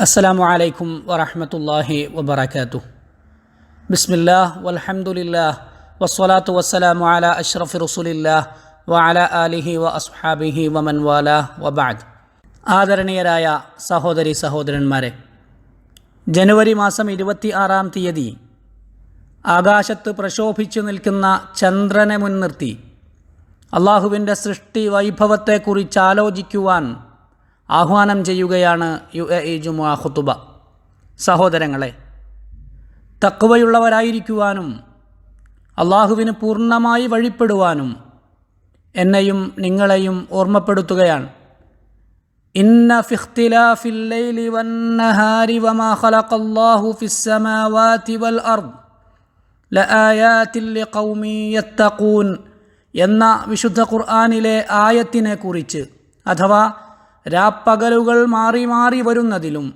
അസ്സലാമു അലൈക്കും വറഹമത്തല്ലാഹി വബർക്കാത്തു ബിസ്മില്ലാ വൽഹമുല്ലാ വസ്വലാത്തു വസ്സലാമു അല അഷ്റഫ് റസൂലില്ലാ വഅല ആലിഹി വ അസ്ഹാബിഹി വമൻ വാല വബാദ് ആദരണീയരായ സഹോദരി സഹോദരന്മാരെ ജനുവരി മാസം ഇരുപത്തി ആറാം തീയതി ആകാശത്ത് പ്രശോഭിച്ചു നിൽക്കുന്ന ചന്ദ്രനെ മുൻനിർത്തി. അള്ളാഹുവിന്റെ സൃഷ്ടി വൈഭവത്തെക്കുറിച്ച് ആലോചിക്കുവാൻ ആഹ്വാനം ചെയ്യുകയാണ് യു എ ഇ ജുമുഅ ഖുത്തുബ സഹോദരങ്ങളെ തക്കുവയുള്ളവരായിരിക്കുവാനും അള്ളാഹുവിന് പൂർണമായി വഴിപ്പെടുവാനും എന്നെയും നിങ്ങളെയും ഓർമ്മപ്പെടുത്തുകയാണ്. ഇന്ന ഫിഖ്തിലാഫിൽ ലൈലി വന്നഹാരി വമാ ഖലഖല്ലാഹു ഫിസ്സമാവാതി വൽ അർദ്. യത്തഖൂൻ എന്ന വിശുദ്ധ ഖുർആനിലെ ആയത്തിനെ കുറിച്ച് അഥവാ രാപ്പകലുകൾ മാറി മാറി വരുന്നതിലും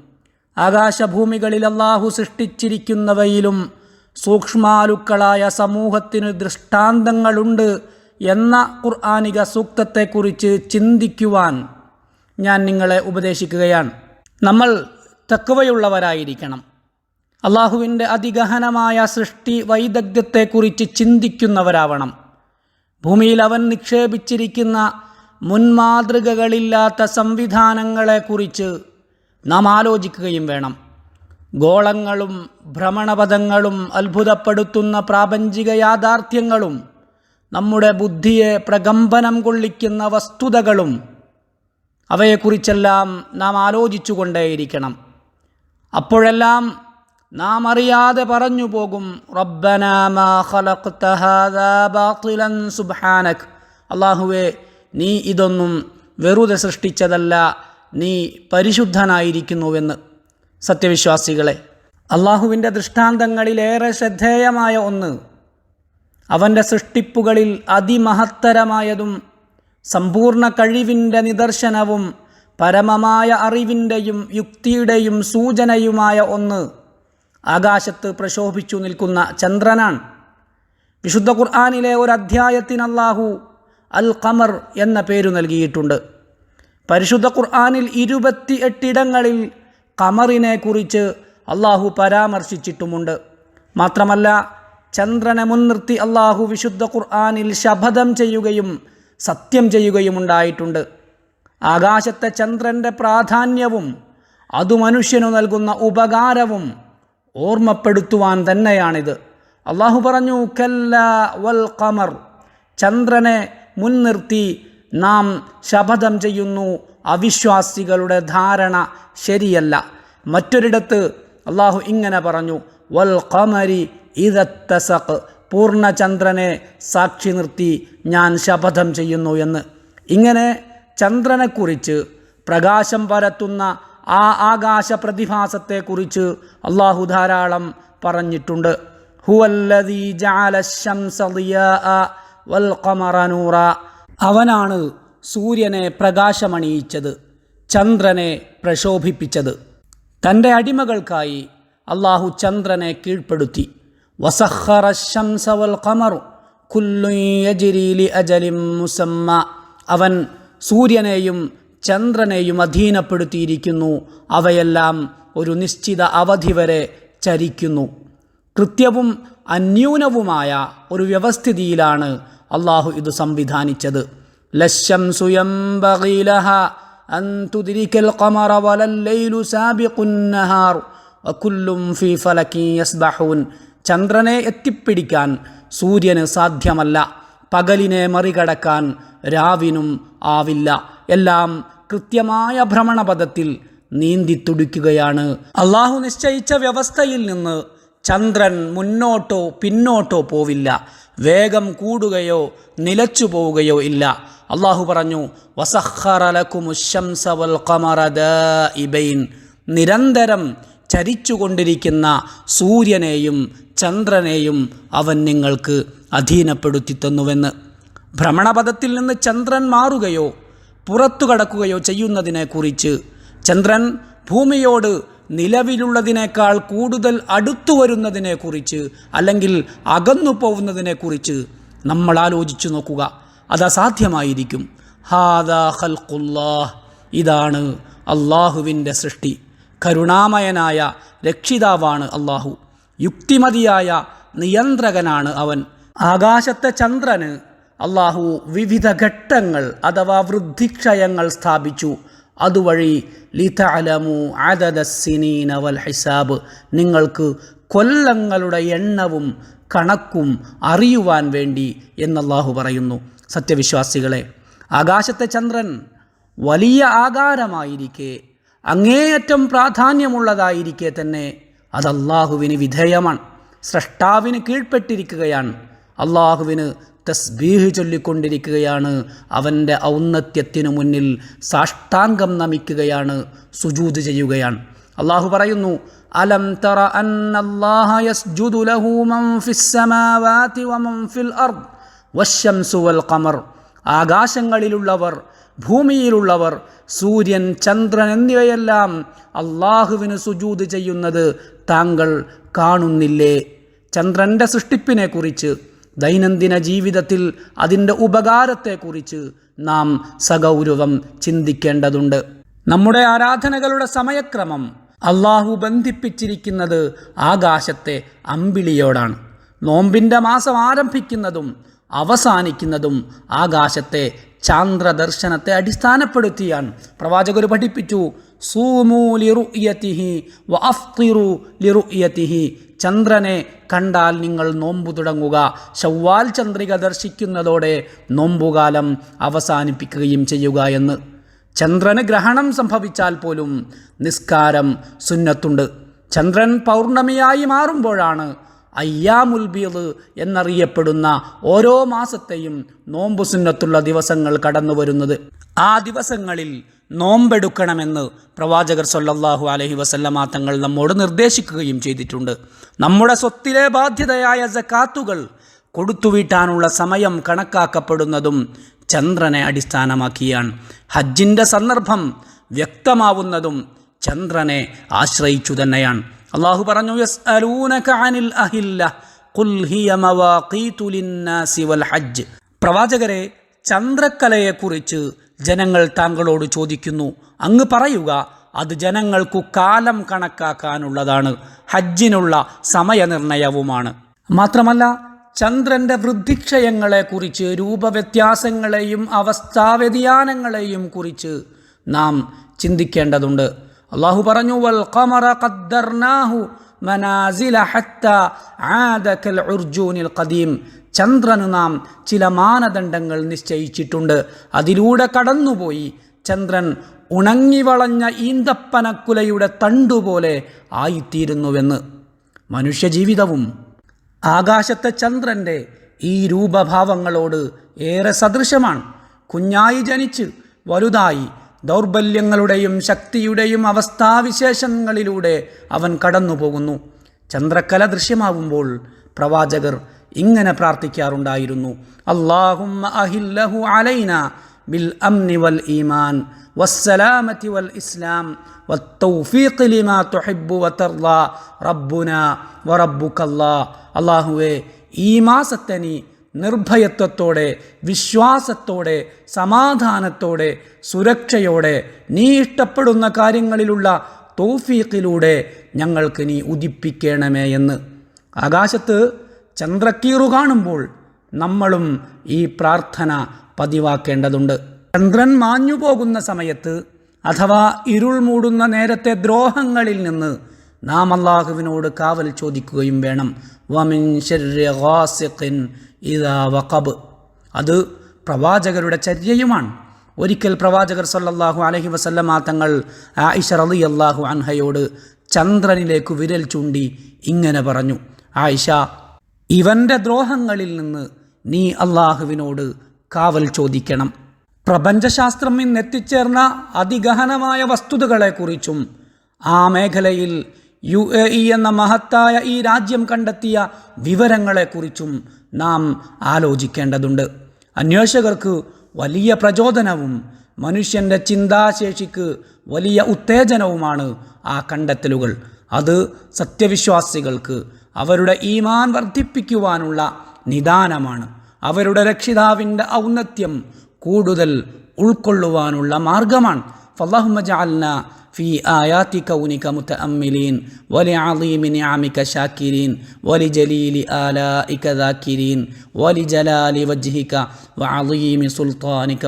ആകാശഭൂമികളിൽ അള്ളാഹു സൃഷ്ടിച്ചിരിക്കുന്നവയിലും സൂക്ഷ്മാലുക്കളായ സമൂഹത്തിന് ദൃഷ്ടാന്തങ്ങളുണ്ട് എന്ന ഖുർആാനിക സൂക്തത്തെക്കുറിച്ച് ചിന്തിക്കുവാൻ ഞാൻ നിങ്ങളെ ഉപദേശിക്കുകയാണ്. നമ്മൾ തക്കവയുള്ളവരായിരിക്കണം അള്ളാഹുവിന്റെ അതിഗഹനമായ സൃഷ്ടി വൈദഗ്ധ്യത്തെക്കുറിച്ച് ചിന്തിക്കുന്നവരാവണം. ഭൂമിയിൽ അവൻ നിക്ഷേപിച്ചിരിക്കുന്ന മുൻമാതൃകകളില്ലാത്ത സംവിധാനങ്ങളെക്കുറിച്ച് നാം ആലോചിക്കുകയും വേണം. ഗോളങ്ങളും ഭ്രമണപഥങ്ങളും അത്ഭുതപ്പെടുത്തുന്ന പ്രാപഞ്ചിക യാഥാർത്ഥ്യങ്ങളും നമ്മുടെ ബുദ്ധിയെ പ്രകമ്പനം കൊള്ളിക്കുന്ന വസ്തുതകളും അവയെക്കുറിച്ചെല്ലാം നാം ആലോചിച്ചുകൊണ്ടേയിരിക്കണം. അപ്പോഴെല്ലാം നാം അറിയാതെ പറഞ്ഞു പോകും റബ്ബനാ സുബ്ഹാനക്. അള്ളാഹുവെ നീ ഇതൊന്നും വെറുതെ സൃഷ്ടിച്ചതല്ല നീ പരിശുദ്ധനായിരിക്കുന്നുവെന്ന്. സത്യവിശ്വാസികളെ അള്ളാഹുവിന്റെ ദൃഷ്ടാന്തങ്ങളിലേറെ ശ്രദ്ധേയമായ ഒന്ന് അവന്റെ സൃഷ്ടിപ്പുകളിൽ അതിമഹത്തരമായതും സമ്പൂർണ കഴിവിന്റെ നിദർശനവും പരമമായ അറിവിന്റെയും യുക്തിയുടെയും സൂചനയുമായ ഒന്ന് ആകാശത്ത് പ്രശോഭിച്ചു നിൽക്കുന്ന ചന്ദ്രനാണ്. വിശുദ്ധ ഖുർആാനിലെ ഒരു അധ്യായത്തിനല്ലാഹു അൽ ഖമർ എന്ന പേരു നൽകിയിട്ടുണ്ട്. പരിശുദ്ധ ഖുർആാനിൽ ഇരുപത്തി എട്ടിടങ്ങളിൽ ഖമറിനെ കുറിച്ച് അള്ളാഹു പരാമർശിച്ചിട്ടുമുണ്ട്. മാത്രമല്ല ചന്ദ്രനെ മുൻനിർത്തി അള്ളാഹു വിശുദ്ധ ഖുർആാനിൽ ശപഥം ചെയ്യുകയും സത്യം ചെയ്യുകയും ഉണ്ടായിട്ടുണ്ട്. ആകാശത്തെ ചന്ദ്രന്റെ പ്രാധാന്യവും അതു മനുഷ്യനു നൽകുന്ന ഉപകാരവും ഓർമ്മപ്പെടുത്തുവാൻ തന്നെയാണിത്. അള്ളാഹു പറഞ്ഞു കല്ല വൽ ഖമർ. ചന്ദ്രനെ മുൻനിർത്തി നാം ശപഥം ചെയ്യുന്നു. അവിശ്വാസികളുടെ ധാരണ ശരിയല്ല. മറ്റൊരിടത്ത് അള്ളാഹു ഇങ്ങനെ പറഞ്ഞു വൽ ഖമരി ഇതത്തസഖ് പൂർണചന്ദ്രനെ സാക്ഷി നിർത്തി ഞാൻ ശപഥം ചെയ്യുന്നു എന്ന്. ഇങ്ങനെ ചന്ദ്രനെക്കുറിച്ച് പ്രകാശം പരത്തുന്ന ആ ആകാശ പ്രതിഭാസത്തെക്കുറിച്ച് അള്ളാഹു ധാരാളം പറഞ്ഞിട്ടുണ്ട്. ഹുവല്ലദീ ദിയാഅ വൽ അവനാണ് സൂര്യനെ പ്രകാശമണിയിച്ചത് ചന്ദ്രനെ പ്രശോഭിപ്പിച്ചത്. തന്റെ അടിമകൾക്കായി അള്ളാഹു ചന്ദ്രനെ കീഴ്പ്പെടുത്തി. വസഹറ മുസമ്മ. അവൻ സൂര്യനെയും ചന്ദ്രനെയും അധീനപ്പെടുത്തിയിരിക്കുന്നു അവയെല്ലാം ഒരു നിശ്ചിത അവധി വരെ ചരിക്കുന്നു. കൃത്യവും അന്യൂനവുമായ ഒരു വ്യവസ്ഥിതിയിലാണ് അള്ളാഹു ഇത് സംവിധാനിച്ചത്. ചന്ദ്രനെ എത്തിപ്പിടിക്കാൻ സൂര്യന് സാധ്യമല്ല. പകലിനെ മറികടക്കാൻ രാവിനും ആവില്ല. എല്ലാം കൃത്യമായ ഭ്രമണപഥത്തിൽ നീന്തി തുടിക്കുകയാണ്. അള്ളാഹു നിശ്ചയിച്ച വ്യവസ്ഥയിൽ നിന്ന് ചന്ദ്രൻ മുന്നോട്ടോ പിന്നോട്ടോ പോവില്ല. വേഗം കൂടുകയോ നിലച്ചു പോവുകയോ ഇല്ല. അള്ളാഹു പറഞ്ഞു നിരന്തരം ചരിച്ചുകൊണ്ടിരിക്കുന്ന സൂര്യനെയും ചന്ദ്രനെയും അവൻ നിങ്ങൾക്ക് അധീനപ്പെടുത്തി തന്നുവെന്ന്. ഭ്രമണപഥത്തിൽ നിന്ന് ചന്ദ്രൻ മാറുകയോ പുറത്തു കടക്കുകയോ ചെയ്യുന്നതിനെക്കുറിച്ച് ചന്ദ്രൻ ഭൂമിയോട് നിലവിലുള്ളതിനേക്കാൾ കൂടുതൽ അടുത്തു വരുന്നതിനെക്കുറിച്ച് അല്ലെങ്കിൽ അകന്നു പോകുന്നതിനെക്കുറിച്ച് നമ്മൾ ആലോചിച്ചു നോക്കുക. അത് അസാധ്യമായിരിക്കും. ഹാദാ ഖൽഖുല്ലാഹ്. ഇതാണ് അള്ളാഹുവിന്റെ സൃഷ്ടി. കരുണാമയനായ രക്ഷിതാവാണ് അള്ളാഹു. യുക്തിമതിയായ നിയന്ത്രകനാണ് അവൻ. ആകാശത്തെ ചന്ദ്രന് അള്ളാഹു വിവിധ ഘട്ടങ്ങൾ അഥവാ വൃദ്ധിക്ഷയങ്ങൾ സ്ഥാപിച്ചു. അതുവഴി ലിത അലമു സിനീന വൽ ഹിസാബ്. നിങ്ങൾക്ക് കൊല്ലങ്ങളുടെ എണ്ണവും കണക്കും അറിയുവാൻ വേണ്ടി എന്നല്ലാഹു പറയുന്നു. സത്യവിശ്വാസികളെ ആകാശത്തെ ചന്ദ്രൻ വലിയ ആകാരമായിരിക്കെ അങ്ങേയറ്റം പ്രാധാന്യമുള്ളതായിരിക്കെ തന്നെ അത് വിധേയമാണ്. സ്രഷ്ടാവിന് കീഴ്പ്പെട്ടിരിക്കുകയാണ്. അള്ളാഹുവിന് തസ്ബീഹ് ചൊല്ലിക്കൊണ്ടിരിക്കുകയാണ്. അവന്റെ ഔന്നത്യത്തിനു മുന്നിൽ സാഷ്ടാംഗം നമിക്കുകയാണ് സുജൂത് ചെയ്യുകയാണ്. അള്ളാഹു പറയുന്നു അലം തറ ഖമർ. ആകാശങ്ങളിലുള്ളവർ ഭൂമിയിലുള്ളവർ സൂര്യൻ ചന്ദ്രൻ എന്നിവയെല്ലാം അള്ളാഹുവിന് സുജൂത് ചെയ്യുന്നത് താങ്കൾ കാണുന്നില്ലേ? ചന്ദ്രന്റെ സൃഷ്ടിപ്പിനെക്കുറിച്ച് ദൈനംദിന ജീവിതത്തിൽ അതിന്റെ ഉപകാരത്തെക്കുറിച്ച് നാം സഗൗരവം ചിന്തിക്കേണ്ടതുണ്ട്. നമ്മുടെ ആരാധനകളുടെ സമയക്രമം അള്ളാഹു ബന്ധിപ്പിച്ചിരിക്കുന്നത് ആകാശത്തെ അമ്പിളിയോടാണ്. നോമ്പിന്റെ മാസം ആരംഭിക്കുന്നതും അവസാനിക്കുന്നതും ആകാശത്തെ ചാന്ദ്രദർശനത്തെ അടിസ്ഥാനപ്പെടുത്തിയാണ്. പ്രവാചകർ പഠിപ്പിച്ചു ചന്ദ്രനെ കണ്ടാൽ നിങ്ങൾ നോമ്പു തുടങ്ങുക. ശവ്വാൽ ചന്ദ്രിക ദർശിക്കുന്നതോടെ നോമ്പുകാലം അവസാനിപ്പിക്കുകയും ചെയ്യുക എന്ന്. ചന്ദ്രന് ഗ്രഹണം സംഭവിച്ചാൽ പോലും നിസ്കാരം സുന്നത്തുണ്ട്. ചന്ദ്രൻ പൗർണമിയായി മാറുമ്പോഴാണ് അയ്യാമുൽബീദ് എന്നറിയപ്പെടുന്ന ഓരോ മാസത്തെയും നോമ്പു സുന്നത്തുള്ള ദിവസങ്ങൾ കടന്നു വരുന്നത് ആ ദിവസങ്ങളിൽ നോമ്പെടുക്കണമെന്ന് പ്രവാചകർ സൊല്ലാഹു അലഹി വസല്ലമ തങ്ങൾ നമ്മോട് നിർദ്ദേശിക്കുകയും ചെയ്തിട്ടുണ്ട്. നമ്മുടെ സ്വത്തിലെ ബാധ്യതയായ സക്കാത്തുകൾ കൊടുത്തുവീട്ടാനുള്ള സമയം കണക്കാക്കപ്പെടുന്നതും ചന്ദ്രനെ അടിസ്ഥാനമാക്കിയാണ്. ഹജ്ജിന്റെ സന്ദർഭം വ്യക്തമാവുന്നതും ചന്ദ്രനെ ആശ്രയിച്ചു തന്നെയാണ്. അള്ളാഹു പറഞ്ഞു യസ്അലൂനക അനിൽ അഹില്ല ഹജ്ജ്. പ്രവാചകരെ ചന്ദ്രക്കലയെക്കുറിച്ച് ജനങ്ങൾ താങ്കളോട് ചോദിക്കുന്നു. അങ്ങ് പറയുക അത് ജനങ്ങൾക്കു കാലം കണക്കാക്കാനുള്ളതാണ്. ഹജ്ജിനുള്ള സമയനിർണയവുമാണ്. മാത്രമല്ല ചന്ദ്രന്റെ വൃദ്ധിക്ഷയങ്ങളെക്കുറിച്ച് രൂപവ്യത്യാസങ്ങളെയും അവസ്ഥാവ്യതിയാനങ്ങളെയും കുറിച്ച് നാം ചിന്തിക്കേണ്ടതുണ്ട്. അള്ളാഹു പറഞ്ഞു വൽ ഖമറ ഖദ്ദർനാഹു മനാസില ഹത്ത ആദ കൽ ഉർജൂനിൽ ഖദീം. ചന്ദ്രന് നാം ചില മാനദണ്ഡങ്ങൾ നിശ്ചയിച്ചിട്ടുണ്ട്. അതിലൂടെ കടന്നുപോയി ചന്ദ്രൻ ഉണങ്ങിവളഞ്ഞ ഈന്തപ്പനക്കുലയുടെ തണ്ടുപോലെ ആയിത്തീരുന്നുവെന്ന്. മനുഷ്യജീവിതവും ആകാശത്തെ ചന്ദ്രന്റെ ഈ രൂപഭാവങ്ങളോട് ഏറെ സദൃശമാണ്. കുഞ്ഞായി ജനിച്ച് വലുതായി ദൗർബല്യങ്ങളുടെയും ശക്തിയുടെയും അവസ്ഥാവിശേഷങ്ങളിലൂടെ അവൻ കടന്നുപോകുന്നു. ചന്ദ്രക്കല ദൃശ്യമാവുമ്പോൾ പ്രവാചകർ ഇങ്ങനെ പ്രാർത്ഥിക്കാറുണ്ടായിരുന്നു. അഹില്ലഹു ബിൽ അംനി വൽ ഈമാൻ വസ്സലാമത്തി വൽ ഇസ്ലാം വത്തൗഫീഖ് ലിമാ അള്ളാഹുവേ ഈ മാസത്തെ നീ നിർഭയത്വത്തോടെ വിശ്വാസത്തോടെ സമാധാനത്തോടെ സുരക്ഷയോടെ നീ ഇഷ്ടപ്പെടുന്ന കാര്യങ്ങളിലുള്ള തോഫീക്കിലൂടെ ഞങ്ങൾക്ക് നീ ഉദിപ്പിക്കണമേ എന്ന്. ആകാശത്ത് ചന്ദ്രക്കീറു കാണുമ്പോൾ നമ്മളും ഈ പ്രാർത്ഥന പതിവാക്കേണ്ടതുണ്ട്. ചന്ദ്രൻ മാഞ്ഞു പോകുന്ന സമയത്ത് അഥവാ ഇരുൾ മൂടുന്ന നേരത്തെ ദ്രോഹങ്ങളിൽ നിന്ന് നാം അള്ളാഹുവിനോട് കാവൽ ചോദിക്കുകയും വേണം. വമിൻ ഇദാ വഖബ്. അത് പ്രവാചകരുടെ ചര്യയുമാണ്. ഒരിക്കൽ പ്രവാചകർ സല്ലല്ലാഹു അലൈഹി വസല്ലമ തങ്ങൾ ആയിഷ അള്ളാഹു അൻഹയോട് ചന്ദ്രനിലേക്ക് വിരൽ ചൂണ്ടി ഇങ്ങനെ പറഞ്ഞു ആയിഷ ഇവന്റെ ദ്രോഹങ്ങളിൽ നിന്ന് നീ അള്ളാഹുവിനോട് കാവൽ ചോദിക്കണം. പ്രപഞ്ചശാസ്ത്രം ഇന്ന് എത്തിച്ചേർന്ന അതിഗഹനമായ വസ്തുതകളെക്കുറിച്ചും ആ മേഖലയിൽ യു എ ഇ എന്ന മഹത്തായ ഈ രാജ്യം കണ്ടെത്തിയ വിവരങ്ങളെക്കുറിച്ചും നാം ആലോചിക്കേണ്ടതുണ്ട്. അന്വേഷകർക്ക് വലിയ പ്രചോദനവും മനുഷ്യന്റെ ചിന്താശേഷിക്ക് വലിയ ഉത്തേജനവുമാണ് ആ കണ്ടെത്തലുകൾ. അത് സത്യവിശ്വാസികൾക്ക് അവരുടെ ഈമാൻ വർദ്ധിപ്പിക്കുവാനുള്ള നിദാനമാണ്. അവരുടെ രക്ഷിതാവിന്റെ ഔന്നത്യം കൂടുതൽ ഉൾക്കൊള്ളുവാനുള്ള മാർഗമാണ്. ഫല്ലാഹുമ്മ വലി വലി ജലീലി വലി ജലാലി വജ്ഹിക സുൽത്താനിക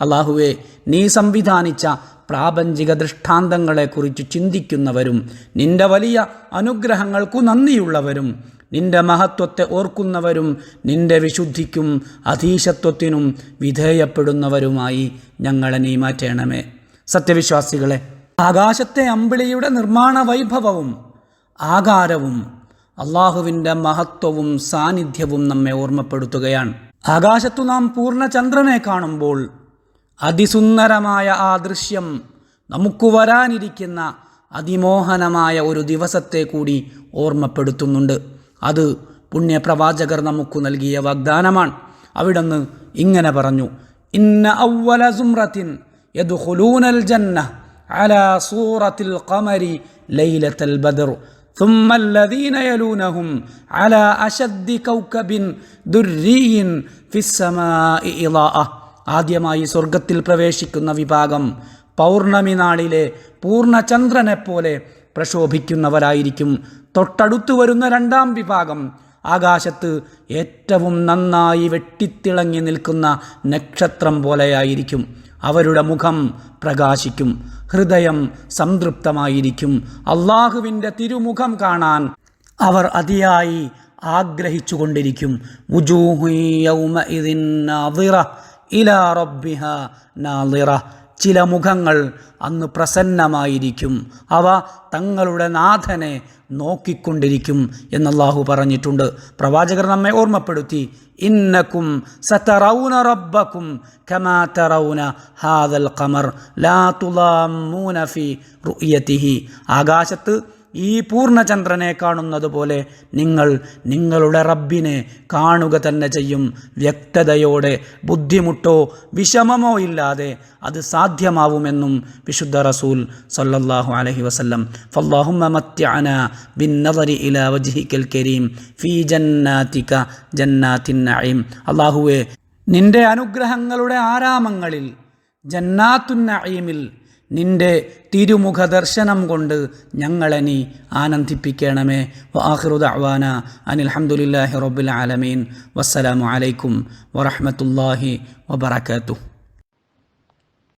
അല്ലാഹുവേ നീ സംവിധാനിച്ച പ്രാപഞ്ചിക ദൃഷ്ടാന്തങ്ങളെക്കുറിച്ച് ചിന്തിക്കുന്നവരും നിന്റെ വലിയ അനുഗ്രഹങ്ങൾക്കു നന്ദിയുള്ളവരും നിന്റെ മഹത്വത്തെ ഓർക്കുന്നവരും നിന്റെ വിശുദ്ധിക്കും അധീശത്വത്തിനും വിധേയപ്പെടുന്നവരുമായി ഞങ്ങളെ നീ മാറ്റണമേ. സത്യവിശ്വാസികളെ ആകാശത്തെ അമ്പിളിയുടെ നിർമ്മാണ വൈഭവവും ആകാരവും അള്ളാഹുവിന്റെ മഹത്വവും സാന്നിധ്യവും നമ്മെ ഓർമ്മപ്പെടുത്തുകയാണ്. ആകാശത്തു നാം പൂർണചന്ദ്രനെ കാണുമ്പോൾ അതിസുന്ദരമായ ആ ദൃശ്യം നമുക്ക് വരാനിരിക്കുന്ന അതിമോഹനമായ ഒരു ദിവസത്തെ കൂടി ഓർമ്മപ്പെടുത്തുന്നുണ്ട് അത് പുണ്യപ്രവാചകർ നമുക്ക് നൽകിയ വാഗ്ദാനമാണ് അവിടുന്ന് ഇങ്ങനെ പറഞ്ഞു ഇന്ന ഔവല സുമ്രത്തിൻ യദ്ഖുലൂനൽ ജന്ന അലാ സൂറത്തിൽ ഖമരി ലൈലത്തൽ ബദർ ثم الذين يلونهم على أشد كوكب دري في السماء إضاءة ആദ്യമായി സ്വർഗത്തിൽ പ്രവേശിക്കുന്ന വിഭാഗം പൗർണമി നാളിലെ പൂർണചന്ദ്രനെപ്പോലെ പ്രക്ഷോഭിക്കുന്നവരായിരിക്കും തൊട്ടടുത്തു വരുന്ന രണ്ടാം വിഭാഗം ആകാശത്ത് ഏറ്റവും നന്നായി വെട്ടിത്തിളങ്ങി നിൽക്കുന്ന നക്ഷത്രം പോലെയായിരിക്കും. അവരുടെ മുഖം പ്രകാശിക്കും ഹൃദയം സംതൃപ്തമായിരിക്കും. അള്ളാഹുവിന്റെ തിരുമുഖം കാണാൻ അവർ അതിയായി ആഗ്രഹിച്ചുകൊണ്ടിരിക്കും. ഇലാ ചില മുഖങ്ങൾ അന്ന് പ്രസന്നമായിരിക്കും. അവ തങ്ങളുടെ നാഥനെ നോക്കിക്കൊണ്ടിരിക്കും എന്നല്ലാഹു പറഞ്ഞിട്ടുണ്ട്. പ്രവാചകർ നമ്മെ ഓർമ്മപ്പെടുത്തി ഇന്നക്കും സതറൗന റബ്ബക്കും കമാ തറൗന ഹാദൽ ഖമർ ലാ തുലാമൂന ഫി റുയതിഹി ആകാശത്ത് ഈ പൂർണചന്ദ്രനെ കാണുന്നത് പോലെ നിങ്ങൾ നിങ്ങളുടെ റബ്ബിനെ കാണുക തന്നെ ചെയ്യും. വ്യക്തതയോടെ ബുദ്ധിമുട്ടോ വിഷമമോ ഇല്ലാതെ അത് സാധ്യമാവുമെന്നും വിശുദ്ധ റസൂൽ സല്ലല്ലാഹു അലൈഹി വസല്ലം ഫല്ലാഹുമ്മ മത്യഅന ബിൻ നദരി ഇലാ വജ്ഹിക്കൽ കരീം ഫീ ജന്നാതിക ജന്നാത്തിൻ നഈം. അല്ലാഹുവേ നിന്റെ അനുഗ്രഹങ്ങളുടെ ആരാമങ്ങളിൽ ജന്നാത്തുൻ നഈമിൽ നിന്റെ തിരുമുഖ ദർശനം കൊണ്ട് ഞങ്ങളെ നീ ആനന്ദിപ്പിക്കണമേ. വാഹിറുദ അവാന അനിൽഹമുല്ലാഹി റബ്ബുൽ ആലമീൻ. വസ്സലാമു അലൈക്കും വറഹമത്തല്ലാഹി വബർക്കാത്തു